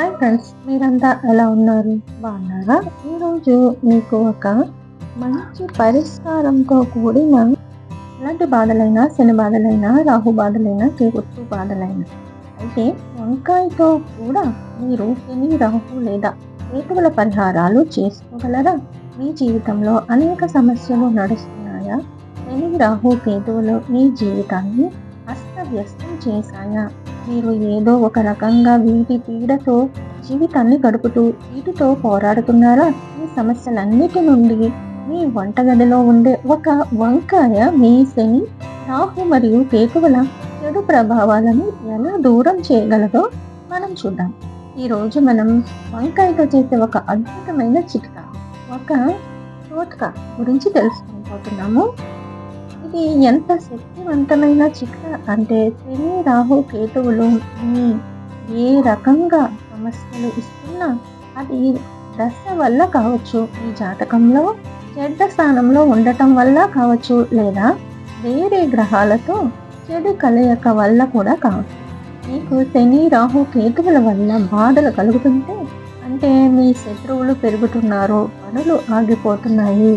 Hi friends మీరంతా ఎలా ఉన్నారు? బాగున్నారా? ఈరోజు మీకు ఒక మంచి పరిష్కారంతో కూడిన ఎలాంటి బాధలైనా శని బాధలైనా రాహు బాధలైనా కేకుత్తు బాధలైనా అయితే వంకాయతో కూడా మీరు శని రాహు లేదా కేతువుల పరిహారాలు చేసుకోగలరా? మీ జీవితంలో అనేక సమస్యలు నడుస్తున్నాయా? శని రాహు కేతువులు మీ జీవితాన్ని అస్తవ్యస్తం చేశాయా? మీరు ఏదో ఒక రకంగా వీటి పీడతో జీవితాన్ని గడుపుతూ వీటితో పోరాడుతున్నారా? ఈ సమస్యలన్నిటి నుండి మీ వంటగదిలో ఉండే ఒక వంకాయ మీ శని రాహు మరియు కేతువుల చెడు ప్రభావాలను ఎలా దూరం చేయగలదో మనం చూద్దాం. ఈరోజు మనం వంకాయతో చేసే ఒక అద్భుతమైన చిట్కా ఒక టోట్కా గురించి తెలుసుకోబోతున్నాము ఇది ఎంత శక్తివంతమైన చిట్కా అంటే శని రాహు కేతువులు మీ ఏ రకంగా సమస్యలు ఇస్తున్నా అది దశ వల్ల కావచ్చు. ఈ జాతకంలో చెడ్డ స్థానంలో ఉండటం వల్ల కావచ్చు లేదా వేరే గ్రహాలతో చెడు కలయిక వల్ల కూడా కావచ్చు. మీకు శని రాహు కేతువుల వల్ల బాధలు కలుగుతుంటే అంటే మీ శత్రువులు పెరుగుతున్నారు పనులు ఆగిపోతున్నాయి.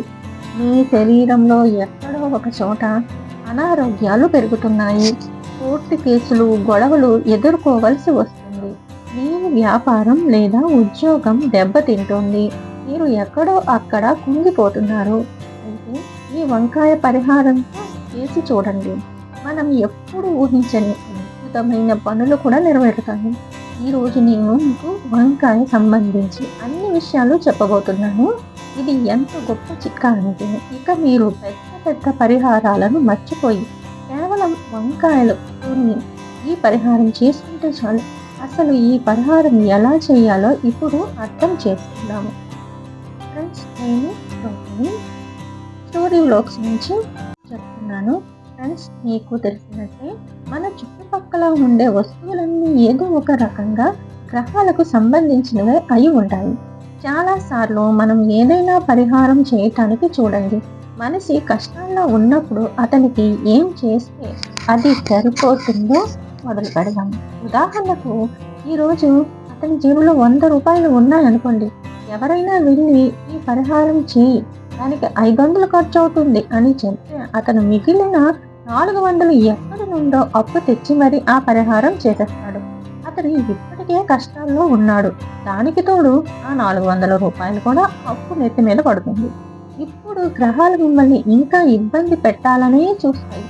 మీ శరీరంలో ఎక్కడో ఒక చోట అనారోగ్యాలు పెరుగుతున్నాయి. కోర్టు కేసులు గొడవలు ఎదుర్కోవలసి వస్తుంది. మీ వ్యాపారం లేదా ఉద్యోగం దెబ్బతింటుంది. మీరు ఎక్కడో అక్కడ కుంగిపోతున్నారు. అయితే ఈ వంకాయ పరిహారంతో చేసి చూడండి. మనం ఎప్పుడు ఊహించని అద్భుతమైన పనులు కూడా నెరవేరుతాయి. ఈరోజు నేను మీకు వంకాయ సంబంధించి అన్ని విషయాలు చెప్పబోతున్నాను. ఇది ఎంత గొప్ప చిట్కా అంటే ఇక మీరు పెద్ద పెద్ద పరిహారాలను మర్చిపోయి కేవలం వంకాయలు కొన్ని ఈ పరిహారం చేసుకుంటే చాలు. అసలు ఈ పరిహారం ఎలా చేయాలో ఇప్పుడు అర్థం చేసుకుందాము. ఫ్రెండ్స్ నేను స్టోరీ బ్లాక్స్ నుంచి చెప్తున్నాను. ఫ్రెండ్స్ మీకు తెలిసినట్టే మన చుట్టుపక్కల ఉండే వస్తువులన్నీ ఏదో ఒక రకంగా గ్రహాలకు సంబంధించినవే అయి ఉంటాయి. చాలా సార్లు మనం ఏదైనా పరిహారం చేయటానికి చూడండి. మనిషి కష్టాల్లో ఉన్నప్పుడు అతనికి ఏం చేస్తే అది సరిపోతుందో మొదలు పెడదాం. ఉదాహరణకు ఈరోజు అతని జేబులో వంద రూపాయలు ఉన్నాయనుకోండి. ఎవరైనా వెళ్ళి ఈ పరిహారం చేయి దానికి ఐదు వందలు ఖర్చు అవుతుంది అని చెప్తే అతను మిగిలిన నాలుగు వందలు ఎక్కడి నుండో అప్పు తెచ్చి మరి ఆ పరిహారం చేసేస్తాడు. అతను ఇప్పటికే కష్టాల్లో ఉన్నాడు. దానికి తోడు ఆ నాలుగు వందల రూపాయలు కూడా అప్పు నెత్తి మీద పడుతుంది. ఇప్పుడు గ్రహాలు మిమ్మల్ని ఇంకా ఇబ్బంది పెట్టాలనే చూస్తాయి.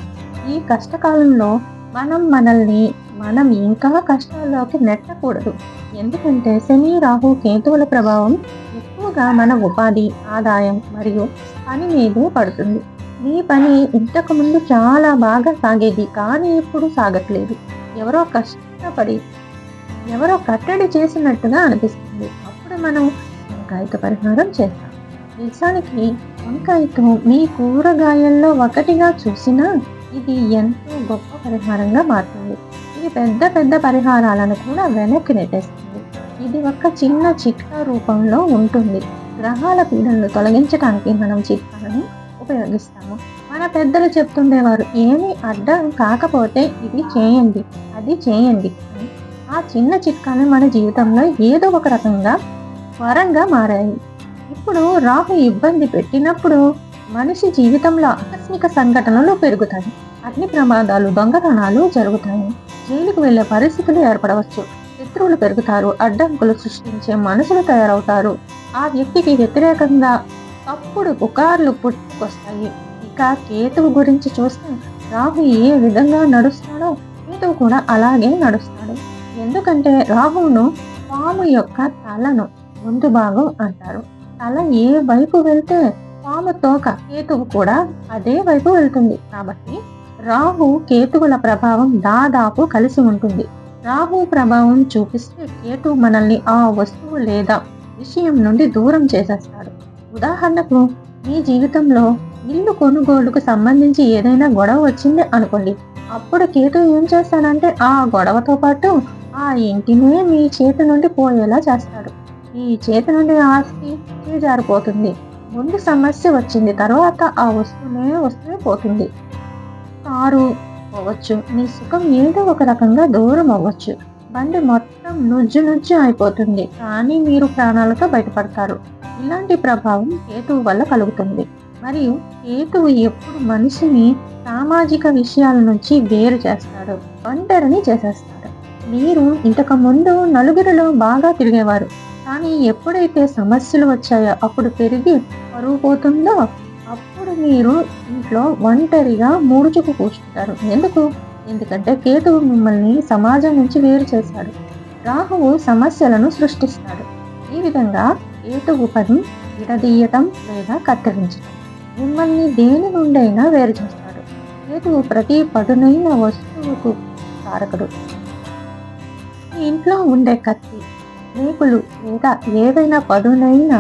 ఈ కష్టకాలంలో మనం మనల్ని మనం ఇంకా కష్టాల్లోకి నెట్టకూడదు. ఎందుకంటే శని రాహు కేతువుల ప్రభావం ఎక్కువగా మన ఉపాధి ఆదాయం మరియు పని మీదే పడుతుంది. మీ పని ఇంతకు ముందు చాలా బాగా సాగేది కానీ ఇప్పుడు సాగట్లేదు. ఎవరో కష్టపడి ఎవరో కట్టడి చేసినట్టుగా అనిపిస్తుంది. అప్పుడు మనం వంకాయతో పరిహారం చేస్తాం నిజానికి వంకాయతో మీ కూరగాయల్లో ఒకటిగా చూసినా ఇది ఎంతో గొప్ప పరిహారంగా మారుతుంది. ఇది పెద్ద పెద్ద పరిహారాలను కూడా వెనక్కి నెట్టేస్తుంది. ఇది ఒక చిన్న చిట్కా రూపంలో ఉంటుంది. గ్రహాల పీడలను తొలగించడానికి మనం చిట్కాలను ఉపయోగిస్తాము. మన పెద్దలు చెప్తుండేవారు ఏమీ అడ్డం కాకపోతే ఇది చేయండి అది చేయండి అని ఆ చిన్న చిట్కాలు మన జీవితంలో ఏదో ఒక రకంగా వరంగా మారాయి. ఇప్పుడు రాహు ఇబ్బంది పెట్టినప్పుడు మనిషి జీవితంలో ఆకస్మిక సంఘటనలు పెరుగుతాయి. అగ్ని ప్రమాదాలు దొంగతనాలు జరుగుతాయి. జైలుకు వెళ్ళే పరిస్థితులు ఏర్పడవచ్చు. శత్రువులు పెరుగుతారు. అడ్డంకులు సృష్టించే మనుషులు తయారవుతారు. ఆ వ్యక్తికి వ్యతిరేకంగా తప్పుడు పుకార్లు పుట్టుకొస్తాయి. ఇక కేతువు గురించి చూస్తే రాహు ఏ విధంగా నడుస్తాడో కేతువు కూడా అలాగే నడుస్తాడు. ఎందుకంటే రాహువును పాము యొక్క తలను ముందు భాగం అంటారు. తల ఏ వైపు వెళ్తే పాము తోక కేతువు కూడా అదే వైపు వెళ్తుంది. కాబట్టి రాహు కేతువుల ప్రభావం దాదాపు కలిసి ఉంటుంది. రాహు ప్రభావం చూపిస్తే కేతు మనల్ని ఆ వస్తువు లేదా విషయం నుండి దూరం చేసేస్తాడు. ఉదాహరణకు మీ జీవితంలో ఇల్లు కొనుగోలుకు సంబంధించి ఏదైనా గొడవ వచ్చింది అనుకోండి. అప్పుడు కేతు ఏం చేస్తాడంటే ఆ గొడవతో పాటు ఆ ఇంటినే మీ చేతి నుండి పోయేలా చేస్తాడు. ఈ చేతి నుండి ఆస్తి చేజారిపోతుంది ముందు సమస్య వచ్చింది తర్వాత ఆ వస్తువునే వస్తూనే పోతుంది. కారు పోవచ్చు మీ సుఖం ఏదో ఒక రకంగా దూరం అవ్వచ్చు. బండి మొత్తం నుజ్జు నుజ్జు అయిపోతుంది కానీ మీరు ప్రాణాలతో బయటపడతారు. ఇలాంటి ప్రభావం కేతువు వల్ల కలుగుతుంది. మరియు కేతువు ఎప్పుడు మనిషిని సామాజిక విషయాల నుంచి వేరు చేస్తాడు ఒంటరిని చేసేస్తాడు. మీరు ఇంతకు ముందు నలుగురిలో బాగా తిరిగేవారు. కానీ ఎప్పుడైతే సమస్యలు వచ్చాయో అప్పుడు పెరిగి పరువు పోతుందో అప్పుడు మీరు ఇంట్లో ఒంటరిగా మూడుచుకు కూర్చుంటారు. ఎందుకు? ఎందుకంటే కేతువు మిమ్మల్ని సమాజం నుంచి వేరు చేశాడు. రాహువు సమస్యలను సృష్టిస్తాడు. ఈ విధంగా కేతువు పని విడదీయటం లేదా కత్తిరించడం మిమ్మల్ని దేని నుండైనా వేరు చేస్తాడు. లేదు ప్రతి పదునైన వస్తువుకు కారకుడు. మీ ఇంట్లో ఉండే కత్తి రేకులు లేదా ఏవైనా పదునైన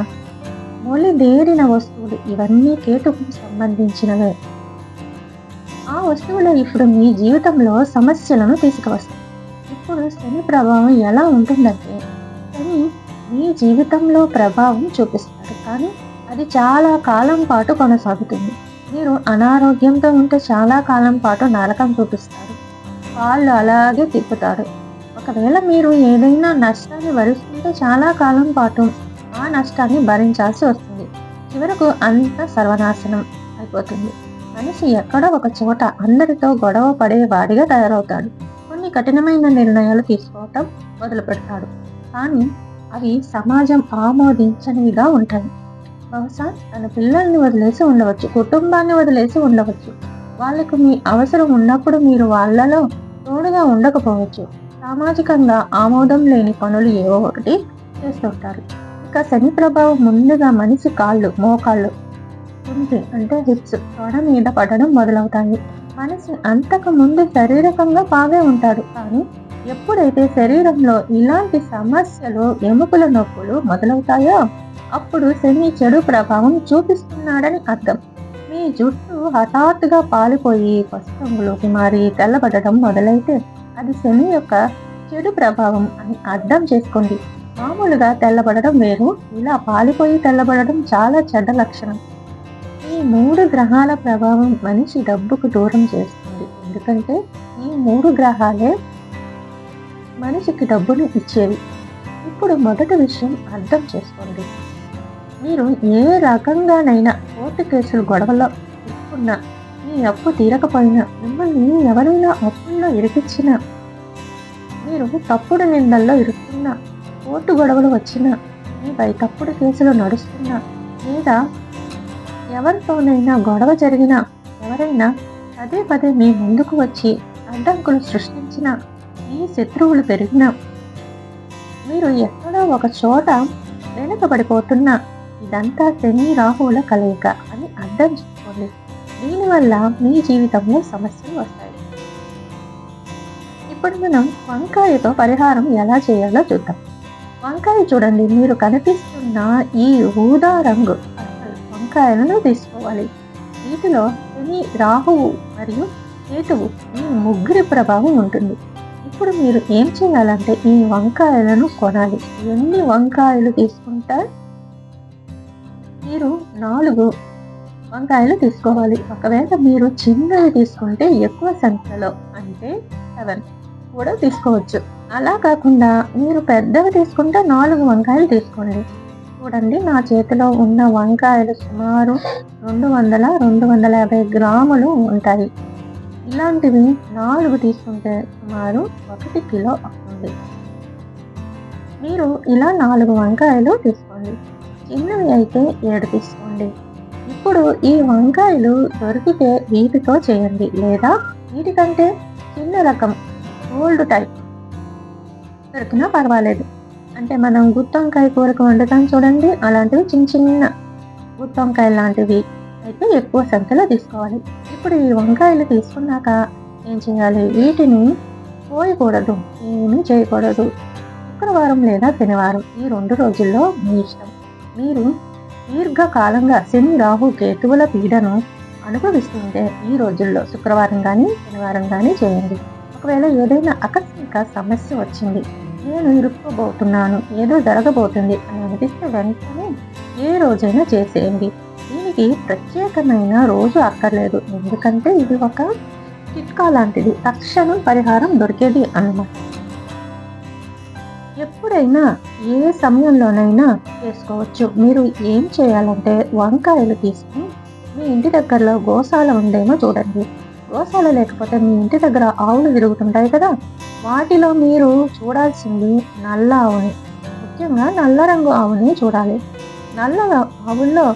మొలిదేరిన వస్తువులు ఇవన్నీ కేటుకు సంబంధించినవే. ఆ వస్తువులు ఇప్పుడు మీ జీవితంలో సమస్యలను తీసుకువస్తాయి. ఇప్పుడు శని ప్రభావం ఎలా ఉంటుందంటే శని మీ జీవితంలో ప్రభావం చూపిస్తాడు. కానీ అది చాలా కాలం పాటు కొనసాగుతుంది. మీరు అనారోగ్యంతో ఉంటే చాలా కాలం పాటు నరకం చూపిస్తారు. కాళ్ళు అలాగే తిప్పుతారు. ఒకవేళ మీరు ఏదైనా నష్టాన్ని భరిస్తుంటే చాలా కాలం పాటు ఆ నష్టాన్ని భరించాల్సి వస్తుంది. చివరకు అంత సర్వనాశనం అయిపోతుంది. మనిషి ఎక్కడో ఒక చోట అందరితో గొడవ పడేవాడిగా తయారవుతాడు. కొన్ని కఠినమైన నిర్ణయాలు తీసుకోవటం మొదలు పెడతాడు కానీ అవి సమాజం ఆమోదించనివిగా ఉంటాయి. బహుశా తన పిల్లల్ని వదిలేసి ఉండవచ్చు కుటుంబాన్ని వదిలేసి ఉండవచ్చు. వాళ్ళకు మీ అవసరం ఉన్నప్పుడు మీరు వాళ్ళలో తోడుగా ఉండకపోవచ్చు. సామాజికంగా ఆమోదం లేని పనులు ఏవో ఒకటి చేస్తుంటారు. ఇక శని ప్రభావం ముందుగా మనిషి కాళ్ళు మోకాళ్ళు కుంటి అంటే హిప్స్ తొడ మీద పడడం మొదలవుతాయి. మనిషి అంతకు ముందు శారీరకంగా బాగా ఉంటాడు. కానీ ఎప్పుడైతే శరీరంలో ఇలాంటి సమస్యలు ఎముకల నొప్పులు మొదలవుతాయో అప్పుడు శని చెడు ప్రభావం చూపిస్తున్నాడని అర్థం. మీ జుట్టు హఠాత్తుగా పాలిపోయి పసుపంగులోకి మారి తెల్లబడటం మొదలైతే అది శని యొక్క చెడు ప్రభావం అని అర్థం చేసుకోండి. మామూలుగా తెల్లబడడం వేరు ఇలా పాలిపోయి తెల్లబడడం చాలా చెడ్డ లక్షణం. ఈ మూడు గ్రహాల ప్రభావం మనిషి డబ్బుకు దూరం చేస్తుంది. ఎందుకంటే ఈ మూడు గ్రహాలే మనిషికి డబ్బును ఇచ్చేవి. ఇప్పుడు మొదటి విషయం అర్థం చేసుకోండి. మీరు ఏ రకంగానైనా కోర్టు కేసులు గొడవలో ఇరుక్కున్నా మీ అప్పు తీరకపోయినా మిమ్మల్ని ఎవరైనా అప్పుల్లో ఇరికిచ్చినా మీరు తప్పుడు నిందల్లో ఇరుక్కున్నా కోర్టు గొడవలు వచ్చినా మీపై తప్పుడు కేసులు నడుస్తున్నా లేదా ఎవరితోనైనా గొడవ జరిగినా ఎవరైనా పదే పదే మీ ముందుకు వచ్చి అడ్డంకులు సృష్టించిన మీ శత్రువులు పెరిగినా మీరు ఎక్కడో ఒక చోట వెనుకబడిపోతున్నా ఇదంతా శని రాహువుల కలయిక అని అర్థం చేసుకోండి. దీనివల్ల మీ జీవితంలో సమస్యలు వస్తాయి. ఇప్పుడు మనం వంకాయతో పరిహారం ఎలా చేయాలో చూద్దాం. వంకాయ చూడండి మీరు కనిపిస్తున్న ఈ ఊదా రంగు వంకాయలను తీసుకోవాలి. వీటిలో శని రాహువు మరియు కేతువు ఈ ముగ్గురి ప్రభావం ఉంటుంది. ఇప్పుడు మీరు ఏం చేయాలంటే ఈ వంకాయలను కొనాలి. ఎన్ని వంకాయలు తీసుకుంటారు? మీరు నాలుగు వంకాయలు తీసుకోవాలి. ఒకవేళ మీరు చిన్నవి తీసుకుంటే ఎక్కువ సంఖ్యలో అంటే సెవెన్ కూడా తీసుకోవచ్చు. అలా కాకుండా మీరు పెద్దవి తీసుకుంటే నాలుగు వంకాయలు తీసుకోండి. చూడండి నా చేతిలో ఉన్న వంకాయలు సుమారు రెండు వందల రెండు వందల యాభై గ్రాములు ఉంటాయి. ఇలాంటివి నాలుగు తీసుకుంటే సుమారు ఒకటి కిలో అవుతుంది. మీరు ఇలా నాలుగు వంకాయలు తీసుకోండి. చిన్నవి అయితే ఏడు తీసుకోండి ఇప్పుడు ఈ వంకాయలు దొరికితే వీటితో చేయండి లేదా వీటికంటే చిన్న రకం ఓల్డ్ టైప్ దొరికినా పర్వాలేదు. అంటే మనం గుత్తొంకాయ కూరకు వండుతాం చూడండి అలాంటివి చిన్న చిన్న గుత్తొంకాయ లాంటివి అయితే ఎక్కువ సంఖ్యలో తీసుకోవాలి. ఇప్పుడు ఈ వంకాయలు తీసుకున్నాక ఏం చేయాలి? వీటిని పోయకూడదు ఏమీ చేయకూడదు. శుక్రవారం లేదా శనివారం ఈ రెండు రోజుల్లో మీ ఇష్టం. మీరు దీర్ఘకాలంగా శని రాహు కేతువుల పీడను అనుభవిస్తుంటే ఈ రోజుల్లో శుక్రవారం కానీ శనివారం కానీ చేయండి. ఒకవేళ ఏదైనా ఆకస్మిక సమస్య వచ్చింది నేను ఇరుక్కోబోతున్నాను ఏదో జరగబోతుంది అని అనిపిస్తే వెంటనే ఏ రోజైనా చేసేయండి. దీనికి ప్రత్యేకమైన రోజు అక్కర్లేదు. ఎందుకంటే ఇది ఒక చిట్కా లాంటిది. తక్షణం పరిహారం దొరికేది అన్నమాట. ఎప్పుడైనా ఏ సమయంలోనైనా చేసుకోవచ్చు మీరు ఏం చేయాలంటే వంకాయలు తీసుకుని మీ ఇంటి దగ్గరలో గోశాల ఉందేమో చూడండి. గోశాల లేకపోతే మీ ఇంటి దగ్గర ఆవులు తిరుగుతుంటాయి కదా. వాటిలో మీరు చూడాల్సింది నల్ల ఆవుని. ముఖ్యంగా నల్ల రంగు ఆవుని చూడాలి. నల్ల ఆవుల్లో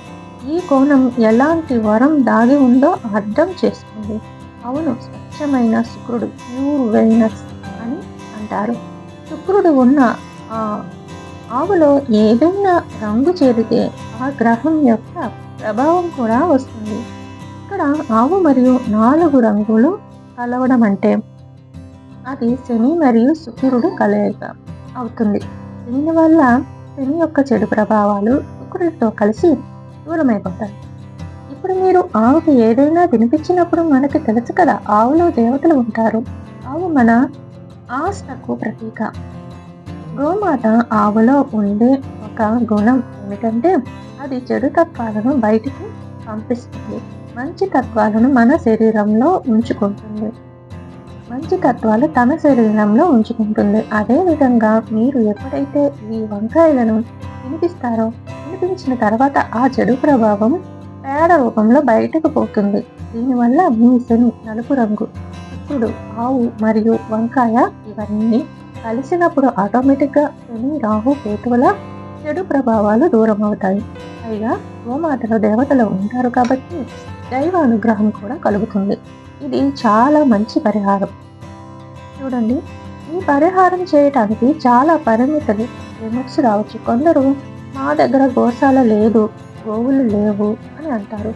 ఈ కోణం ఎలాంటి వరం దాగి ఉందో అర్థం చేసుకోండి. అవును స్వచ్ఛమైన శుక్రుడు ప్యూర్ వెల్నెస్ అని అంటారు. శుక్రుడు ఉన్న ఆవులో ఏదైనా రంగు చేరితే ఆ గ్రహం యొక్క ప్రభావం కూడా వస్తుంది. ఇక్కడ ఆవు మరియు నాలుగు రంగులు కలవడం అంటే అది శని మరియు శుక్రుడు కలయిక అవుతుంది. దీనివల్ల శని యొక్క చెడు ప్రభావాలు శుక్రుడితో కలిసి దూరమైపోతాయి. ఇప్పుడు మీరు ఆవుకి ఏదైనా తినిపించినప్పుడు మనకి తెలుసు కదా ఆవులో దేవతలు ఉంటారు. ఆవు మన ఆస్థకు ప్రతీక. గోమాత ఆవులో ఉండే ఒక గుణం ఏమిటంటే అది చెడు తత్వాలను బయటికి పంపిస్తుంది. మంచి తత్వాలను మన శరీరంలో ఉంచుకుంటుంది. మంచి తత్వాలు తన శరీరంలో ఉంచుకుంటుంది. అదేవిధంగా మీరు ఎప్పుడైతే ఈ వంకాయలను వినిపిస్తారో వినిపించిన తర్వాత ఆ చెడు ప్రభావం పేడ రూపంలో బయటకు పోతుంది. దీనివల్ల మీ శని నలుపు రంగు. శుక్రుడు ఆవు మరియు వంకాయ ఇవన్నీ కలిసినప్పుడు ఆటోమేటిక్గా శని రాహు కేతువుల చెడు ప్రభావాలు దూరం అవుతాయి పైగా గోమాతలో దేవతలు ఉంటారు కాబట్టి దైవ అనుగ్రహం కూడా కలుగుతుంది. ఇది చాలా మంచి పరిహారం. చూడండి ఈ పరిహారం చేయటానికి చాలా పరిమితులు విమర్శ రావచ్చు. కొందరు మా దగ్గర గోశాల లేదు గోవులు లేవు అని అంటారు.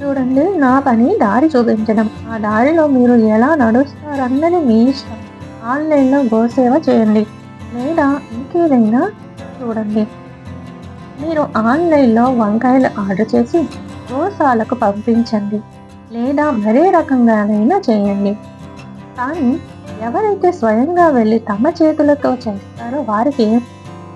చూడండి నా పని దారి చూపించడం. ఆ దారిలో మీరు ఎలా నడుస్తారన్నది మీ ఇష్టం. ఆన్లైన్లో గోసేవ చేయండి. లేదా ఇంకేదైనా చూడండి. మీరు ఆన్లైన్లో వంకాయలు ఆర్డర్ చేసి గోశాలకు పంపించండి. లేదా మరే రకంగానైనా చేయండి. కానీ ఎవరైతే స్వయంగా వెళ్ళి తమ చేతులతో చేస్తారో వారికి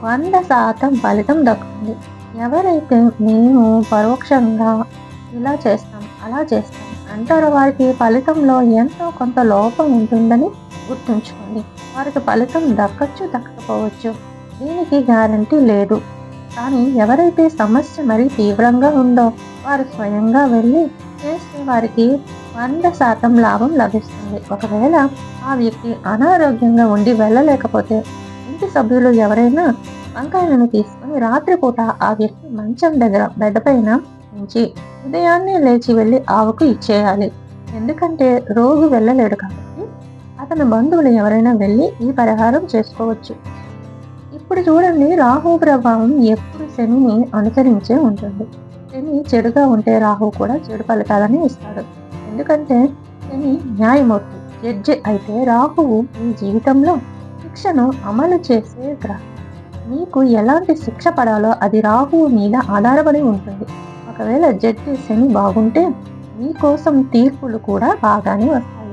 వంద శాతం ఫలితం దక్కుతుంది ఎవరైతే మేము పరోక్షంగా ఇలా చేస్తాం అలా చేస్తాం అంటారో వారికి ఫలితంలో ఎంతో కొంత లోపం ఉంటుందని గుర్తుంచుకోండి. వారికి ఫలితం దక్కచ్చు దక్కకపోవచ్చు. దీనికి గ్యారంటీ లేదు. కానీ ఎవరైతే సమస్య మరీ తీవ్రంగా ఉందో వారు స్వయంగా వెళ్ళి చేస్తే వారికి వంద శాతం లాభం లభిస్తుంది. ఒకవేళ ఆ వ్యక్తి అనారోగ్యంగా ఉండి వెళ్ళలేకపోతే ఇంటి సభ్యులు ఎవరైనా వంకాయలను తీసుకుని రాత్రిపూట ఆ వ్యక్తి మంచం దగ్గర బెడ్ పైన ఉంచి ఉదయాన్నే లేచి వెళ్ళి ఆవుకు ఇచ్చేయాలి. ఎందుకంటే రోగు వెళ్ళలేడు కాబట్టి. అతని బంధువులు ఎవరైనా వెళ్ళి ఈ పరిహారం చేసుకోవచ్చు. ఇప్పుడు చూడండి రాహు ప్రభావం ఎప్పుడు శనిని అనుసరించే ఉంటుంది. శని చెడుగా ఉంటే రాహు కూడా చెడు ఫలితాలని ఇస్తాడు. ఎందుకంటే శని న్యాయమూర్తి జడ్జి అయితే రాహువు మీ జీవితంలో శిక్షను అమలు చేసే గ్రహం. మీకు ఎలాంటి శిక్ష పడాలో అది రాహువు మీద ఆధారపడి ఉంటుంది. ఒకవేళ జడ్జి శని బాగుంటే మీకోసం తీర్పులు కూడా బాగానే వస్తాయి.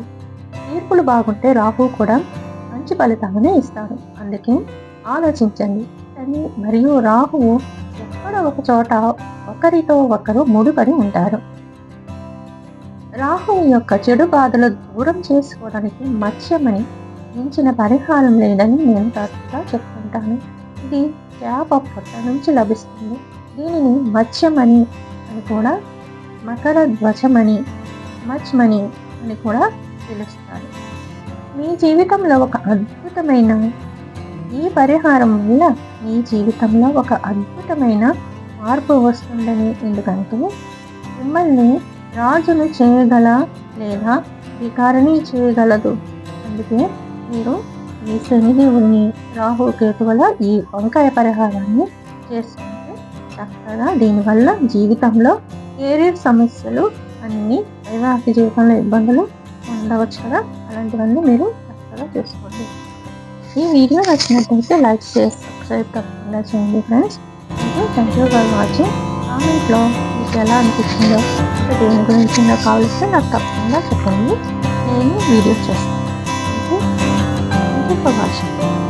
తీర్పులు బాగుంటే రాహు కూడా మంచి ఫలితాలనే ఇస్తాడు. అందుకే ఆలోచించండి. శని మరియు రాహువు ఎక్కడ ఒక చోట ఒకరితో ఒకరు ముడిపడి ఉంటారు. రాహువు యొక్క చెడు బాధలు దూరం చేసుకోవడానికి మత్స్యమని మించిన పరిహారం లేదని నేను తరచుగా చెప్తుంటాను. ఇది చేప పొట్ట నుంచి లభిస్తుంది. దీనిని మత్స్యమణి అని కూడా మకర ధ్వజమని మచ్మని అని కూడా పిలుస్తారు మీ జీవితంలో ఒక అద్భుతమైన ఈ పరిహారం వల్ల మీ జీవితంలో ఒక అద్భుతమైన మార్పు వస్తుందని ఎందుకంటే మిమ్మల్ని రాజును చేయగల లేదా వికారిణి చేయగలదు. అందుకే మీరు ఈ శనిదేవుని రాహు కేతువుల ఈ వంకాయ పరిహారాన్ని చేసుకుంటే చక్కగా దీనివల్ల జీవితంలో కెరీర్ సమస్యలు అన్నీ వైవాహిక జీవితంలో ఇబ్బందులు ఉండవచ్చు కదా? అలాంటివన్నీ మీరు చక్కగా చేసుకోండి. ఈ వీడియో నచ్చినట్టయితే లైక్ చేసి సబ్స్క్రైబ్ తప్పకుండా చేయండి ఫ్రెండ్స్. అంటే థ్యాంక్ యూ ఫర్ వాచింగ్ కామెంట్లో మీకు ఎలా అనిపించిందో దేని గురించి నాకు కావలిస్తే నాకు తప్పకుండా చెప్పండి. నేను వీడియో చేస్తాను. Thank you for watching